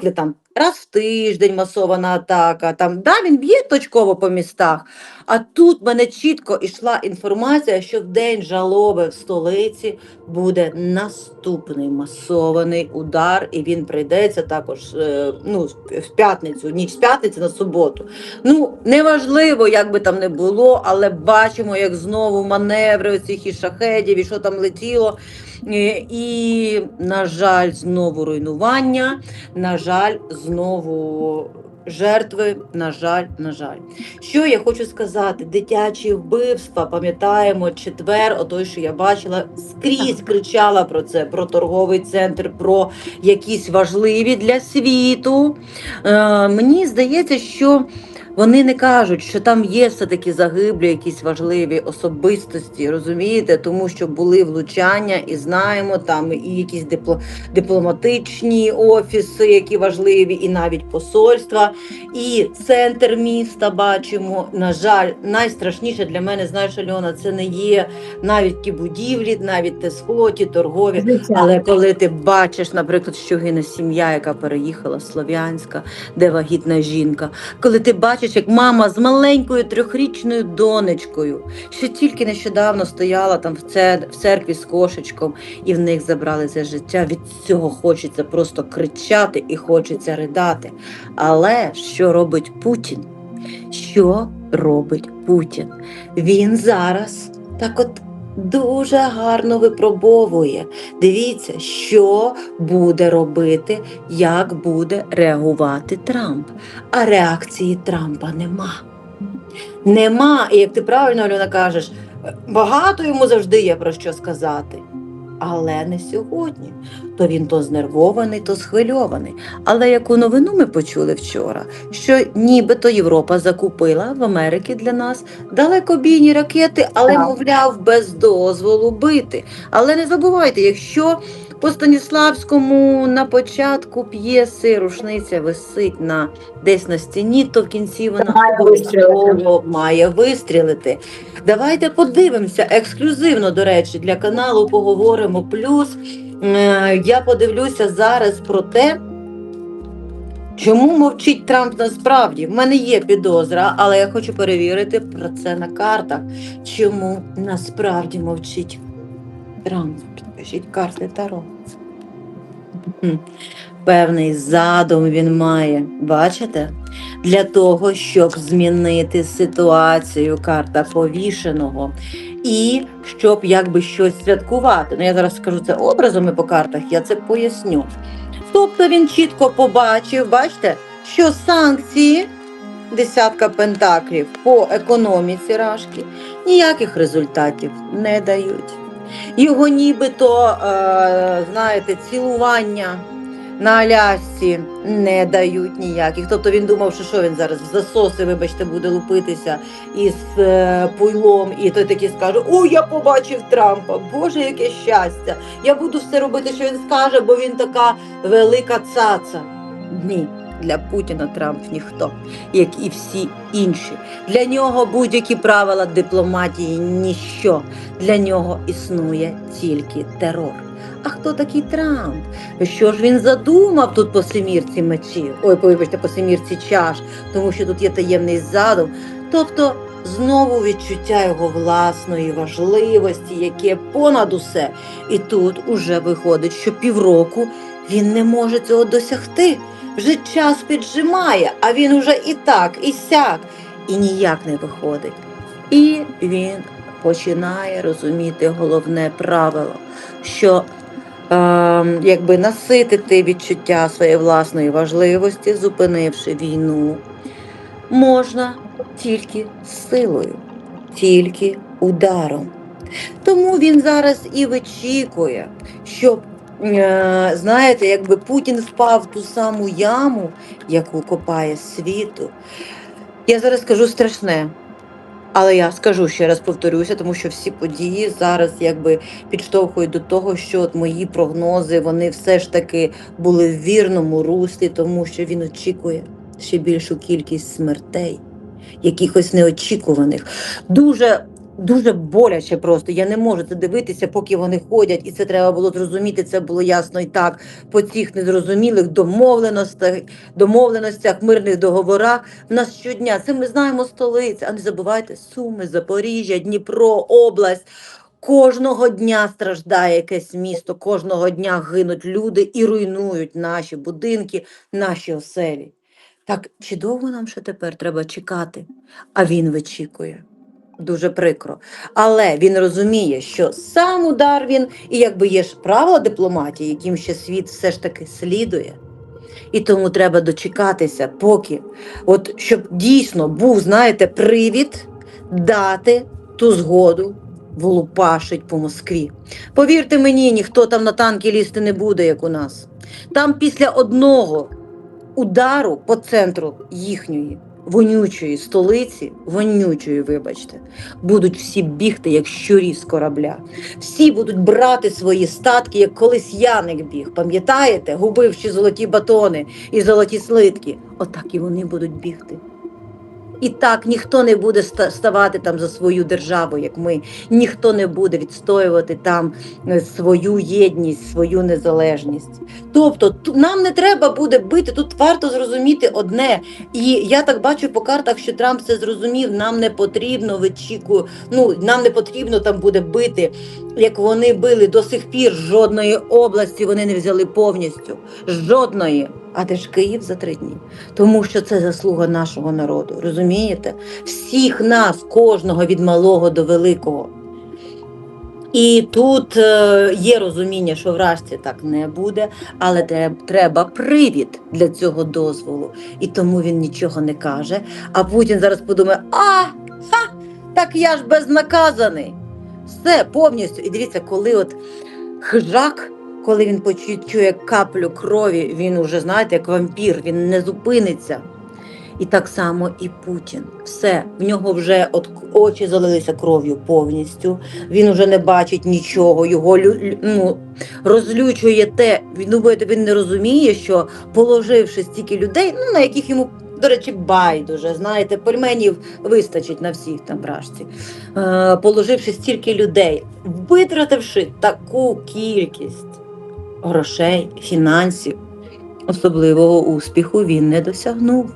звикли там раз в тиждень масована атака. Там да, він б'є точково по містах. А тут мене чітко йшла інформація, що в день жалоби в столиці буде наступний масований удар, і він прийдеться також е, ну, в п'ятницю, ніч з п'ятниці на суботу. Ну, неважливо, як би там не було, але бачимо, як знову маневри оцих і шахедів, і що там летіло. Е, І, на жаль, знову руйнування, на жаль, знову жертви, на жаль, на жаль. Що я хочу сказати? Дитячі вбивства, пам'ятаємо, четвер, отой, що я бачила, скрізь кричала про це, про торговий центр, про якісь важливі для світу. Е, мені здається, що вони не кажуть, що там є все-таки загиблі, якісь важливі особистості, розумієте, тому що були влучання, і знаємо, там і якісь дипло, дипломатичні офіси, які важливі, і навіть посольства, і центр міста бачимо. На жаль, найстрашніше для мене, знаєш, Альона, це не є навіть ті будівлі, навіть те скло, ті торгові. Звичайно. Але коли ти бачиш, наприклад, що гине сім'я, яка переїхала Слов'янська, де вагітна жінка, коли ти бачиш, як мама з маленькою трьохрічною донечкою, що тільки нещодавно стояла там в, це, в церкві з кошечком, і в них забрали це життя. Від цього хочеться просто кричати і хочеться ридати. Але що робить Путін? Що робить Путін? Він зараз так от дуже гарно випробовує. Дивіться, що буде робити, як буде реагувати Трамп. А реакції Трампа нема. Нема, і як ти правильно Альона кажеш, багато йому завжди є про що сказати. Але не сьогодні. То він то знервований, то схвильований. Але яку новину ми почули вчора, що нібито Європа закупила в Америці для нас далекобійні ракети, але, мовляв, без дозволу бити. Але не забувайте, якщо по Станіславському на початку п'єси рушниця висить на десь на стіні, то в кінці вона має обов'язково має вистрілити. Давайте подивимося ексклюзивно, до речі, для каналу Поговоримо Плюс. Е, Я подивлюся зараз про те. Чому мовчить Трамп насправді? В мене є підозра, але я хочу перевірити про це на картах. Чому насправді мовчить Трамп? Підкажіть карти Таро. Певний задум він має, бачите? Для того, щоб змінити ситуацію карта повішеного. І щоб якби щось святкувати. Ну я зараз скажу це образами по картах, я це поясню. Тобто він чітко побачив, бачите, що санкції десятка пентаклів по економіці Рашки ніяких результатів не дають. Його нібито, е, знаєте, цілування на Алясці не дають ніяких. Тобто він думав, що що він зараз в засоси, вибачте, буде лупитися із е, пуйлом, і той такий скаже: О, я побачив Трампа! Боже, яке щастя! Я буду все робити, що він скаже, бо він така велика цаца. Ні. Для Путіна Трамп ніхто, як і всі інші. Для нього будь-які правила дипломатії ніщо. Для нього існує тільки терор. А хто такий Трамп? Що ж він задумав тут по семірці мечів? Ой, вибачте, по семірці чаш, тому що тут є таємний задум. Тобто знову відчуття його власної важливості, яке понад усе. І тут уже виходить, що півроку він не може цього досягти. Вже час піджимає, а він уже і так, і сяк, і ніяк не виходить. І він починає розуміти головне правило, що е, якби наситити відчуття своєї власної важливості, зупинивши війну, можна тільки силою, тільки ударом. Тому він зараз і вичікує, щоб, знаєте, якби Путін впав в ту саму яму, яку копає світу. Я зараз скажу страшне. Але я скажу ще раз повторюся, тому що всі події зараз якби підштовхують до того, що от мої прогнози вони все ж таки були в вірному руслі, тому що він очікує ще більшу кількість смертей, якихось неочікуваних. Дуже дуже боляче просто. Я не можу це дивитися, поки вони ходять, і це треба було зрозуміти. Це було ясно і так по цих незрозумілих домовленостях, домовленостях, мирних договорах. В нас щодня це ми знаємо столиці, а не забувайте Суми, Запоріжжя, Дніпро, область. Кожного дня страждає якесь місто, кожного дня гинуть люди і руйнують наші будинки, наші оселі. Так чи довго нам ще тепер треба чекати? А він вичікує. Дуже прикро. Але він розуміє, що сам удар він, і якби є ж правила дипломатії, яким ще світ все ж таки слідує. І тому треба дочекатися, поки, от щоб дійсно був, знаєте, привід дати ту згоду влупашить по Москві. Повірте мені, ніхто там на танки лізти не буде, як у нас. Там після одного удару по центру їхньої вонючої столиці, вонючої, вибачте, будуть всі бігти, як щурі з корабля. Всі будуть брати свої статки, як колись Яник біг. Пам'ятаєте, губивши золоті батони і золоті слитки. Отак і вони будуть бігти. І так ніхто не буде ставати там за свою державу, як ми. Ніхто не буде відстоювати там е, свою єдність, свою незалежність. Тобто нам не треба буде бити. Тут варто зрозуміти одне. І я так бачу по картах, що Трамп це зрозумів. Нам не потрібно вичікую. Ну нам не потрібно там буде бити, як вони били до сих пір. Жодної області вони не взяли повністю. Жодної. А де ж Київ за три дні? Тому що це заслуга нашого народу. Розумієте? Всіх нас, кожного від малого до великого. І тут е, є розуміння, що вражці так не буде, але треба, привід для цього дозволу. І тому він нічого не каже. А Путін зараз подумає: а, ха, так я ж безнаказаний. Все повністю. І дивіться, коли от хижак, коли він почує каплю крові, він уже, знаєте, як вампір, він не зупиниться. І так само і Путін. Все, в нього вже от очі залилися кров'ю повністю. Він вже не бачить нічого. Його ну, розлючує те. Він думаєте, він не розуміє, що положивши стільки людей, ну на яких йому. До речі, байдуже, знаєте, пельменів вистачить на всіх там вражці. Е, положивши стільки людей, витративши таку кількість грошей, фінансів, особливого успіху він не досягнув.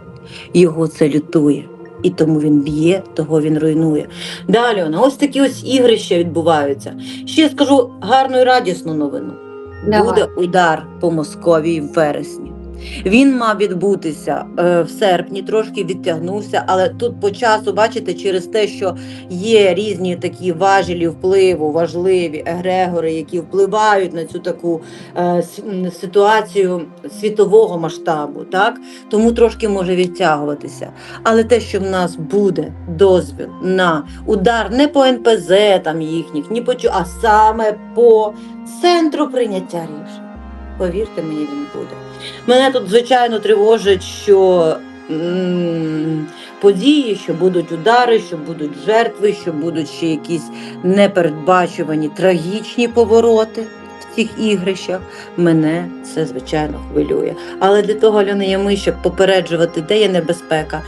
Його це лютує. І тому він б'є, того він руйнує. Далі вона ось такі ось ігрища відбуваються. Ще скажу гарну і радісну новину. Давай. Буде удар по Московії в вересні. Він мав відбутися е, в серпні, трошки відтягнувся, але тут по часу, бачите, через те, що є різні такі важелі впливу, важливі егрегори, які впливають на цю таку е, ситуацію світового масштабу, так тому трошки може відтягуватися. Але те, що в нас буде дозвіл на удар не по НПЗ там їхніх, ні по а саме по центру прийняття рішень. Повірте мені, він буде. Мене тут, звичайно, тривожить, що події, що будуть удари, що будуть жертви, що будуть ще якісь непередбачувані трагічні повороти цих ігрищах. Мене це звичайно хвилює. Але для того Альона, є ми, щоб попереджувати, де є небезпека.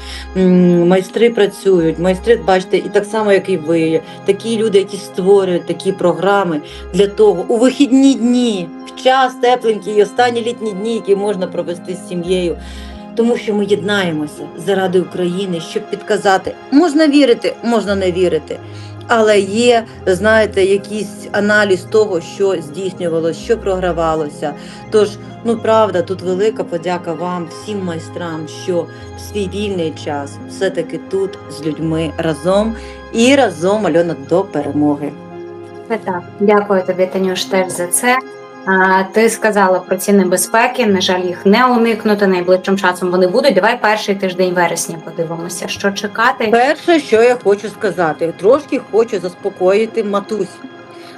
Майстри працюють, майстри, бачите, і так само, як і ви, такі люди, які створюють такі програми для того у вихідні дні, в час тепленький і останні літні дні, які можна провести з сім'єю. Тому що ми єднаємося заради України, щоб підказати, можна вірити, можна не вірити. Але є, знаєте, якийсь аналіз того, що здійснювалося, що програвалося. Тож, ну правда, тут велика подяка вам, всім майстрам, що в свій вільний час все-таки тут з людьми разом і разом Альона до перемоги. Так. Дякую тобі, Танюш, теж за це. Ти сказала про ці небезпеки. На жаль, їх не уникнути. Найближчим часом вони будуть. Давай перший тиждень вересня подивимося, що чекати. Перше, що я хочу сказати, трошки хочу заспокоїти матусі.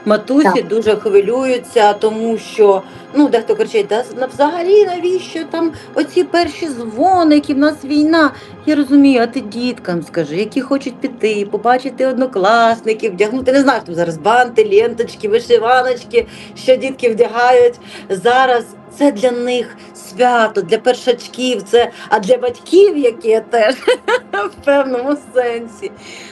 Матусі Так. дуже хвилюються, тому що ну дехто кричить, да взагалі навіщо там оці перші дзвоники, в нас війна. Я розумію, а ти діткам скажи, які хочуть піти, побачити однокласників, вдягнути. Не знаю, там зараз банти, ленточки, вишиваночки, що дітки вдягають зараз. Це для них свято, для першачків, це, а для батьків, яке теж в певному сенсі.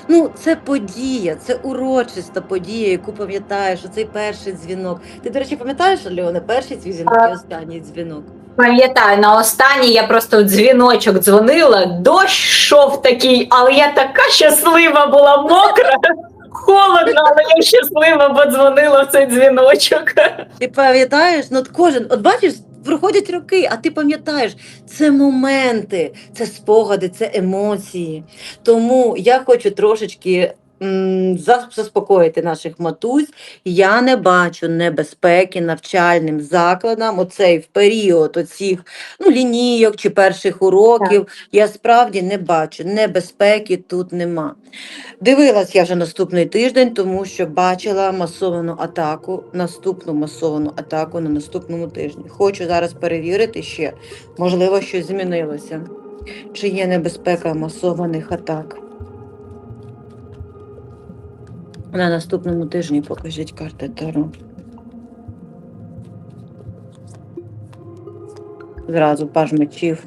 Ну, це подія, це урочиста подія, яку пам'ятаєш, оцей перший дзвінок. Ти, до речі, пам'ятаєш, Альона, перший твій дзвінок і останній дзвінок? Пам'ятаю, на останній я просто дзвіночок дзвонила, дощ йшов такий, але я така щаслива була мокра. Холодно, але я щаслива, бо дзвонила в цей дзвіночок. Ти пам'ятаєш, ну от кожен, от бачиш, проходять роки, а ти пам'ятаєш, це моменти, це спогади, це емоції. Тому я хочу трошечки заспокоїти наших матусь. Я не бачу небезпеки навчальним закладам. Оцей в період оцих ну, лінійок чи перших уроків. Я справді не бачу. Небезпеки тут нема. Дивилась я вже наступний тиждень, тому що бачила масовану атаку, наступну масовану атаку на наступному тижні. Хочу зараз перевірити ще, можливо, щось змінилося. Чи є небезпека масованих атак? На наступному тижні покажіть карти Таро. Зразу паж мечів,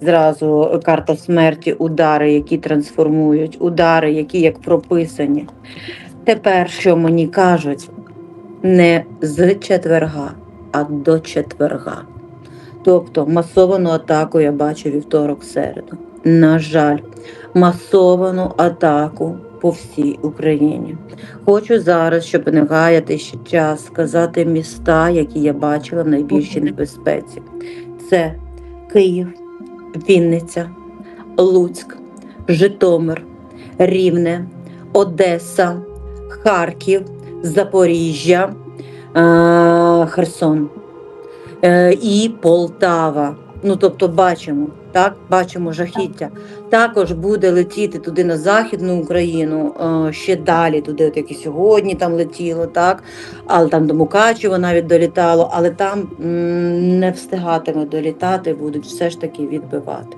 зразу карта смерті, удари, які трансформують, удари, які як прописані. Тепер, що мені кажуть, не з четверга, а до четверга. Тобто масовану атаку я бачу вівторок середу. На жаль, масовану атаку по всій Україні. Хочу зараз, щоб не гаяти ще час, сказати міста, які я бачила в найбільшій небезпеці. Це Київ, Вінниця, Луцьк, Житомир, Рівне, Одеса, Харків, Запоріжжя, е, Херсон е, і Полтава. Ну, тобто, бачимо, так, бачимо жахіття. Також буде летіти туди на Західну Україну, е, ще далі, туди, от як і сьогодні там летіло, так, але там до Мукачева навіть долітало, але там не встигатиме долітати, будуть все ж таки відбивати.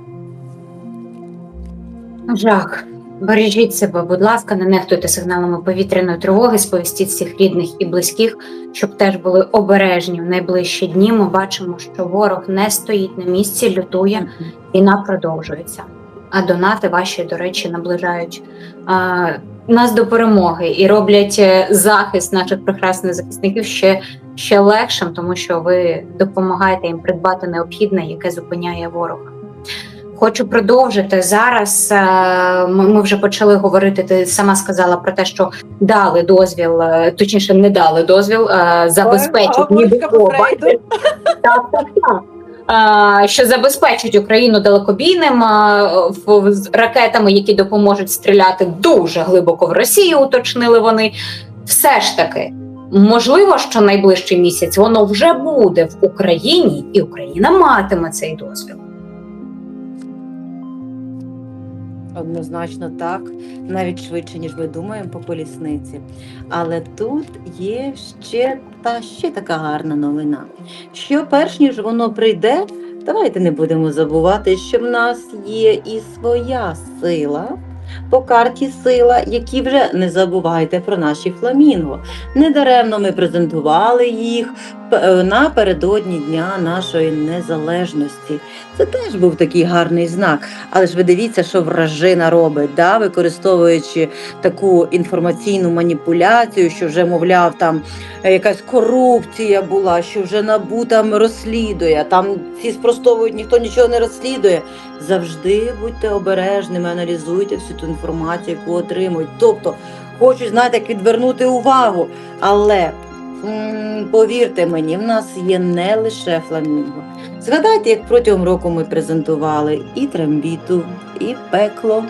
Жах. Бережіть себе, будь ласка, не нехтуйте сигналами повітряної тривоги, сповістіть всіх рідних і близьких, щоб теж були обережні в найближчі дні. Ми бачимо, що ворог не стоїть на місці, лютує, війна продовжується. А донати ваші, до речі, наближають а, нас до перемоги і роблять е, захист наших прекрасних захисників ще, ще легшим, тому що ви допомагаєте їм придбати необхідне, яке зупиняє ворога. Хочу продовжити зараз. е, Ми вже почали говорити. Ти сама сказала про те, що дали дозвіл, е, точніше, не дали дозвіл, е, забезпечить ніби так, так, так. Що забезпечить Україну далекобійним ракетами, які допоможуть стріляти дуже глибоко в Росію, уточнили вони. Все ж таки, можливо, що найближчий місяць воно вже буде в Україні, і Україна матиме цей дозвіл. Однозначно так, навіть швидше, ніж ми думаємо по колісниці. Але тут є ще та ще така гарна новина. Що перш ніж воно прийде, давайте не будемо забувати, що в нас є і своя сила. По карті сила, які вже не забувайте про наші фламінго. Недаремно ми презентували їх напередодні Дня нашої незалежності. Це теж був такий гарний знак. Але ж ви дивіться, що вражина робить, да? використовуючи таку інформаційну маніпуляцію, що вже, мовляв, там е, якась корупція була, що вже НАБУ там розслідує, там всі спростовують, ніхто нічого не розслідує. Завжди будьте обережними, аналізуйте всю ту інформацію, яку отримують. Тобто, хочуть, знаєте, як відвернути увагу. Але повірте мені, в нас є не лише фламінго. Згадайте, як протягом року ми презентували і трембіту, і пекло,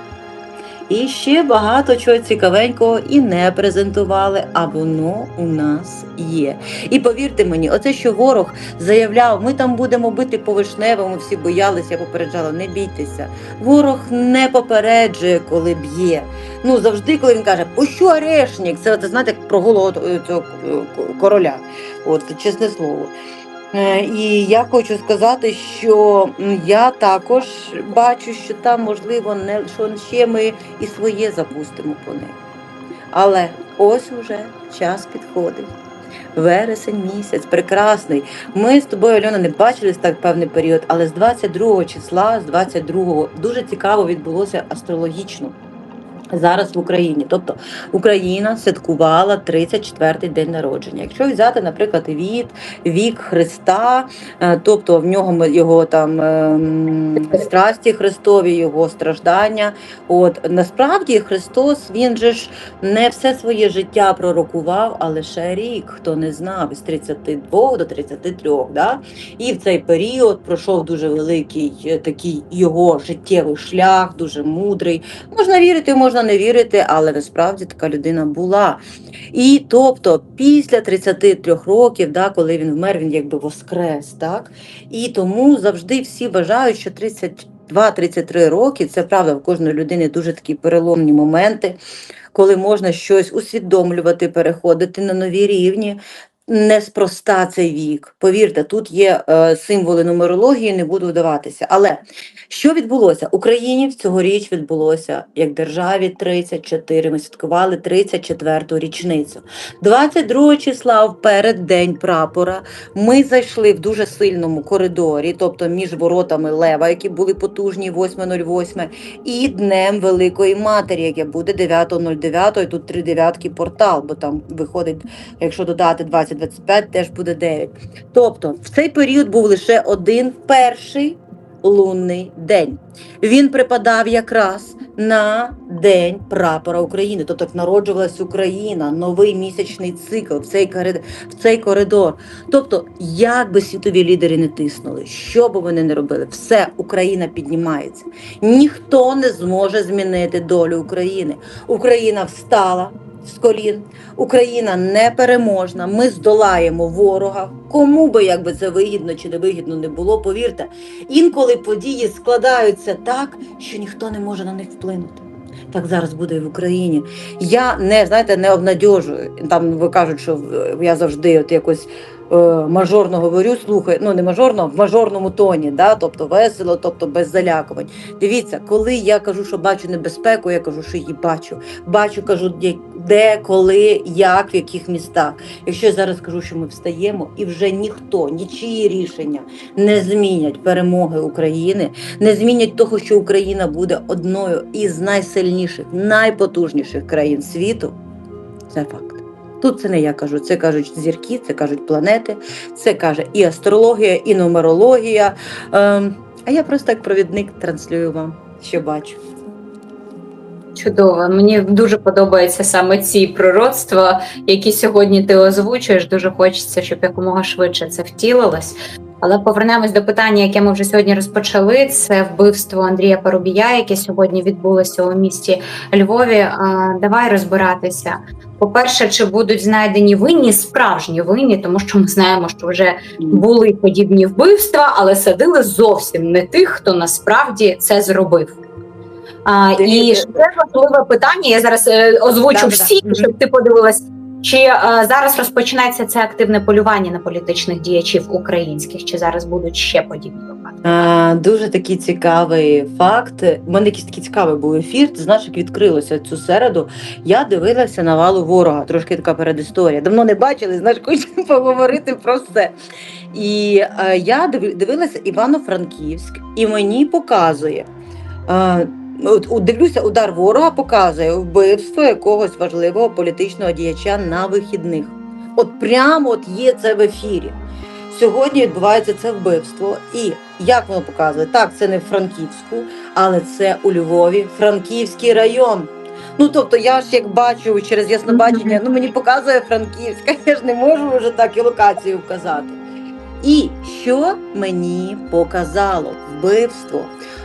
і ще багато чого цікавенького і не презентували, а воно у нас є. І повірте мені, оце, що ворог заявляв, ми там будемо бити по вишневому, всі боялися, я попереджала, не бійтеся. Ворог не попереджує, коли б'є. Ну завжди, коли він каже, пущу орешник, це знаєте, як про голову е, цього е, короля. От, чесне слово. Е, І я хочу сказати, що я також бачу, що там можливо не що ще ми і своє запустимо по них. Але ось уже час підходить. Вересень місяць, прекрасний. Ми з тобою, Альона, не бачились так певний період, але з 22 числа, з 22 дуже цікаво відбулося астрологічно. Зараз в Україні, тобто Україна святкувала 34-й день народження. Якщо взяти, наприклад, від вік Христа, е, тобто в нього його там ем, страсті Христові, його страждання. От насправді Христос він же ж не все своє життя пророкував, а лише рік. Хто не знав, з 32 до 33. Да? І в цей період пройшов дуже великий е, такий його життєвий шлях, дуже мудрий. Можна вірити, можна не вірити, але насправді така людина була. І тобто, після 33 років, да, коли він вмер, він якби воскрес. Так? І тому завжди всі вважають, що 32-33 роки це правда в кожної людини дуже такі переломні моменти, коли можна щось усвідомлювати, переходити на нові рівні. Неспроста цей вік. Повірте, тут є е, символи нумерології, не буду вдаватися. Але що відбулося? Україні цьогоріч відбулося як державі 34. Ми святкували 34-ту річницю. 22 числа в переддень прапора ми зайшли в дуже сильному коридорі, тобто між воротами Лева, які були потужні 8.08, і Днем Великої Матері, яке буде 9.09, і тут три дев'ятки портал, бо там виходить, якщо додати 20-25, теж буде 9. Тобто в цей період був лише один перший лунний день. Він припадав якраз на День прапора України, тобто народжувалась Україна, новий місячний цикл в цей коридор, в цей коридор. Тобто, як би світові лідери не тиснули, що би вони не робили, все Україна піднімається. Ніхто не зможе змінити долю України. Україна встала з колін. Україна непереможна. Ми здолаємо ворога. Кому би якби це вигідно чи не вигідно не було, повірте, інколи події складаються так, що ніхто не може на них вплинути. Так зараз буде і в Україні. Я не знаєте, не обнадьожую. Там ви кажуть, що я завжди от якось е, мажорно говорю, слухай, ну не мажорно, в мажорному тоні, да? тобто весело, тобто без залякувань. Дивіться, коли я кажу, що бачу небезпеку, я кажу, що її бачу. Бачу, кажу, де, коли, як, в яких містах. Якщо я зараз кажу, що ми встаємо, і вже ніхто, нічиї рішення не змінять перемоги України, не змінять того, що Україна буде одною із найсильніших, найпотужніших країн світу. Це факт. Тут це не я кажу, це кажуть зірки, це кажуть планети, це каже і астрологія, і нумерологія. Ем, а я просто як провідник транслюю вам, що бачу. Чудово. Мені дуже подобаються саме ці пророцтва, які сьогодні ти озвучуєш. Дуже хочеться, щоб якомога швидше це втілилось. Але повернемось до питання, яке ми вже сьогодні розпочали. Це вбивство Андрія Парубія, яке сьогодні відбулося у місті Львові. Давай розбиратися. По-перше, чи будуть знайдені винні справжні винні, тому що ми знаємо, що вже були подібні вбивства, але садили зовсім не тих, хто насправді це зробив. А, і ще важливе питання. Я зараз е, озвучу Да-да-да. всі, щоб ти подивилась. Чи е, зараз розпочинається це активне полювання на політичних діячів українських? Чи зараз будуть ще подібні випадки? А, дуже такий цікавий факт. У мене якийсь такий цікавий був ефір. Ти знаєш, як відкрилося цю середу. Я дивилася на валу ворога. Трошки така передісторія. Давно не бачили, знаєш, хочу поговорити про все. І е, я дивилася Івано-Франківськ, і мені показує. У- дивлюся, удар ворога показує вбивство якогось важливого політичного діяча на вихідних. От прямо от є це в ефірі. Сьогодні відбувається це вбивство. І як воно показує? Так, це не в Франківську, але це у Львові, Франківський район. Ну тобто, я ж як бачу через яснобачення, ну мені показує Франківська, я ж не можу вже так і локацію вказати. І що мені показало вбивство?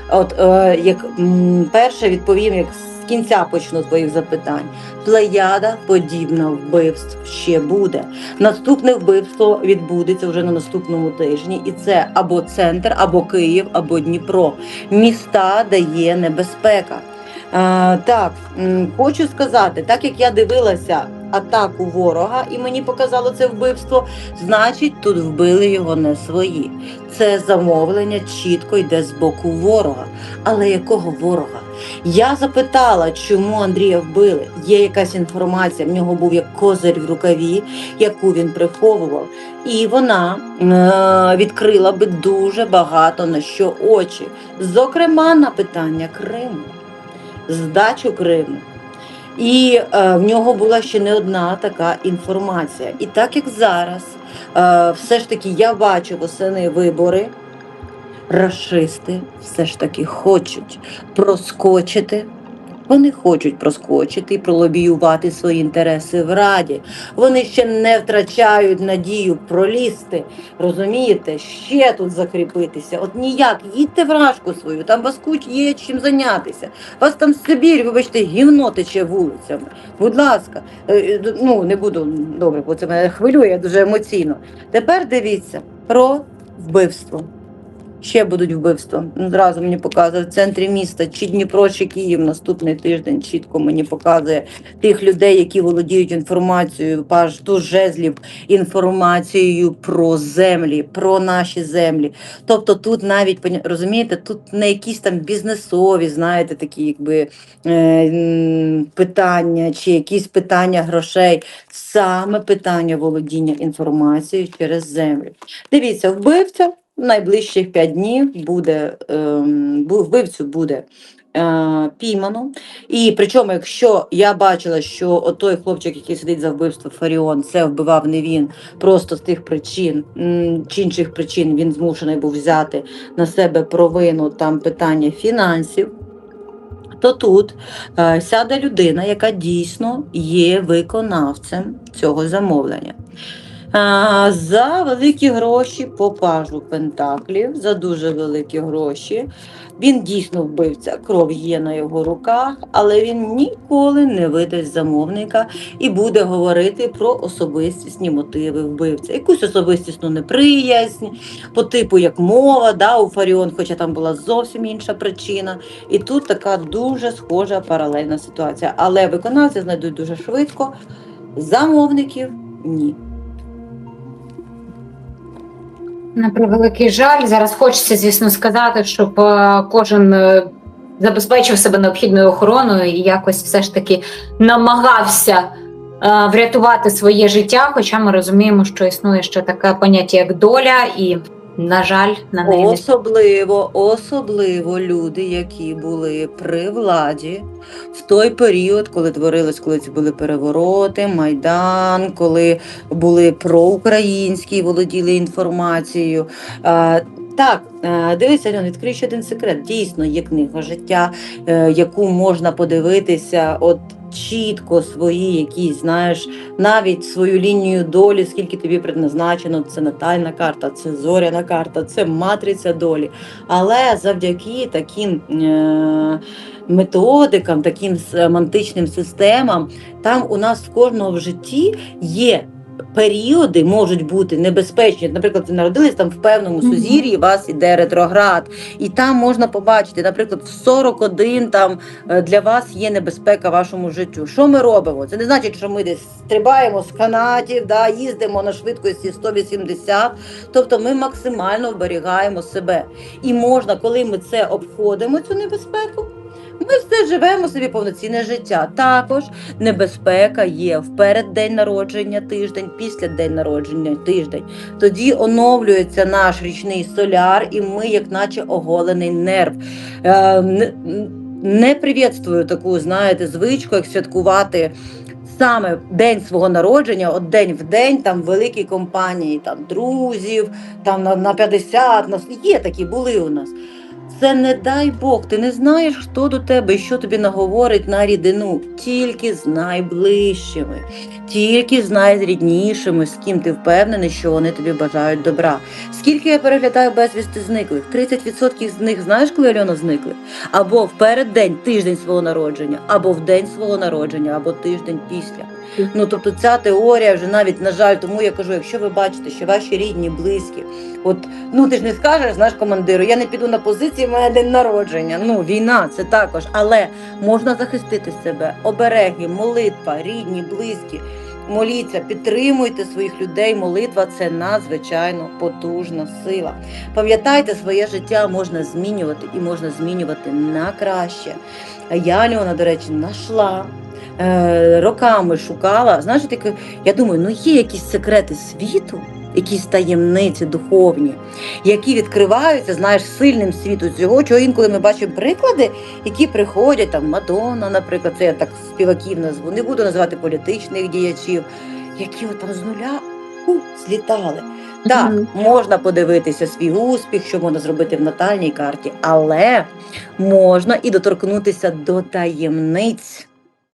От е, як м, перше відповім, як з кінця почну своїх запитань. Плеяда подібна вбивств ще буде. Наступне вбивство відбудеться вже на наступному тижні, і це або центр, або Київ, або Дніпро. Міста дає небезпека. А, так, м, хочу сказати, так як я дивилася атаку ворога, і мені показало це вбивство, значить тут вбили його не свої. Це замовлення чітко йде з боку ворога. Але якого ворога? Я запитала, чому Андрія вбили. Є якась інформація, в нього був як козир в рукаві, яку він приховував. І вона е- відкрила би дуже багато на що очі, зокрема на питання Криму, здачу Криму. І е, в нього була ще не одна така інформація. І так як зараз, е, все ж таки, я бачу восени вибори, расисти все ж таки хочуть проскочити. Вони хочуть проскочити і пролобіювати свої інтереси в раді. Вони ще не втрачають надію пролізти. Розумієте, ще тут закріпитися. От ніяк, їдьте в рашку свою, там вас куч є чим зайнятися. Вас там Сибір, вибачте, гівно тече вулицями. Будь ласка, Е, е, ну не буду добре, бо це мене хвилює дуже емоційно. Тепер дивіться про вбивство. Ще будуть вбивства. Ну, Зразу мені показує в центрі міста, чи Дніпро, чи Київ наступний тиждень чітко мені показує тих людей, які володіють інформацією, паж до жезлів інформацією про землі, про наші землі. Тобто тут навіть розумієте, тут не якісь там бізнесові, знаєте, такі якби е, питання, чи якісь питання грошей, саме питання володіння інформацією через землю. Дивіться, вбивця найближчих 5 днів буде ем, вбивцю буде. е, Піймано, і причому, якщо я бачила, що той хлопчик, який сидить за вбивство Фаріон, це вбивав не він, просто з тих причин чи інших причин він змушений був взяти на себе провину там питання фінансів. То тут е, сяде людина, яка дійсно є виконавцем цього замовлення. За великі гроші по пажу Пентаклів, за дуже великі гроші. Він дійсно вбивця, кров є на його руках, але він ніколи не видасть замовника і буде говорити про особистісні мотиви вбивця. Якусь особистісну неприязнь, по типу як мова, да, у Фаріон, хоча там була зовсім інша причина. І тут така дуже схожа паралельна ситуація. Але виконавці знайдуть дуже швидко. Замовників ні. На превеликий жаль, зараз хочеться, звісно, сказати, щоб е, кожен е, забезпечив себе необхідною охороною і якось все ж таки намагався е, врятувати своє життя. Хоча ми розуміємо, що існує ще таке поняття, як доля, і, на жаль, на неї Особливо, особливо люди, які були при владі в той період, коли творилось, коли ці були перевороти, майдан, коли були проукраїнські, володіли інформацією. Так, е, дивися, Альон, відкрию ще один секрет. Дійсно, є книга життя, е, яку можна подивитися, от чітко свої якісь, знаєш, навіть свою лінію долі, скільки тобі предназначено, це натальна карта, це зоряна карта, це матриця долі. Але завдяки таким е- методикам, таким семантичним системам, там у нас в кожного в житті є. Періоди можуть бути небезпечні. Наприклад, ви народились там в певному сузір'ї, у вас іде ретроград, і там можна побачити, наприклад, в 41 там е, для вас є небезпека вашому життю. Що ми робимо? Це не значить, що ми десь стрибаємо з канатів, да, їздимо на швидкості 180. Тобто ми максимально вберігаємо себе. І можна, коли ми це обходимо, цю небезпеку. Ми все живемо собі повноцінне життя. Також небезпека є в переддень народження тиждень, після день народження тиждень. Тоді оновлюється наш річний соляр, і ми, як наче оголений нерв. Е, не, привітствую таку, знаєте, звичку, як святкувати. Саме день свого народження, от день в день, там великі компанії, там друзів, там на, на 50, на є такі були у нас. Це не дай Бог, ти не знаєш, хто до тебе і що тобі наговорить на рідину. Тільки з найближчими, тільки з найріднішими, з ким ти впевнений, що вони тобі бажають добра. Скільки я переглядаю безвісти зниклих? 30% з них знаєш, коли Альона зникли? Або в переддень тиждень свого народження, або в день свого народження, або тиждень після. Ну тобто ця теорія вже навіть на жаль, тому я кажу, якщо ви бачите, що ваші рідні, близькі, от ну ти ж не скажеш, знаєш, командиру, я не піду на позиції, мене день народження. Ну війна це також, але можна захистити себе, обереги, молитва, рідні, близькі. моліться, підтримуйте своїх людей. Молитва це надзвичайно потужна сила. Пам'ятайте, своє життя можна змінювати і можна змінювати на краще. А я Леона, до речі, знайшла. Е, роками шукала. Знаєш, таке, я думаю, ну є якісь секрети світу, якісь таємниці духовні, які відкриваються, знаєш, сильним світу цього, чого інколи ми бачимо приклади, які приходять, там Мадонна, наприклад, це я так співаків назву, не буду називати політичних діячів, які от там з нуля у, злітали. Так, Мгм. можна подивитися свій успіх, що можна зробити в натальній карті, але можна і доторкнутися до таємниць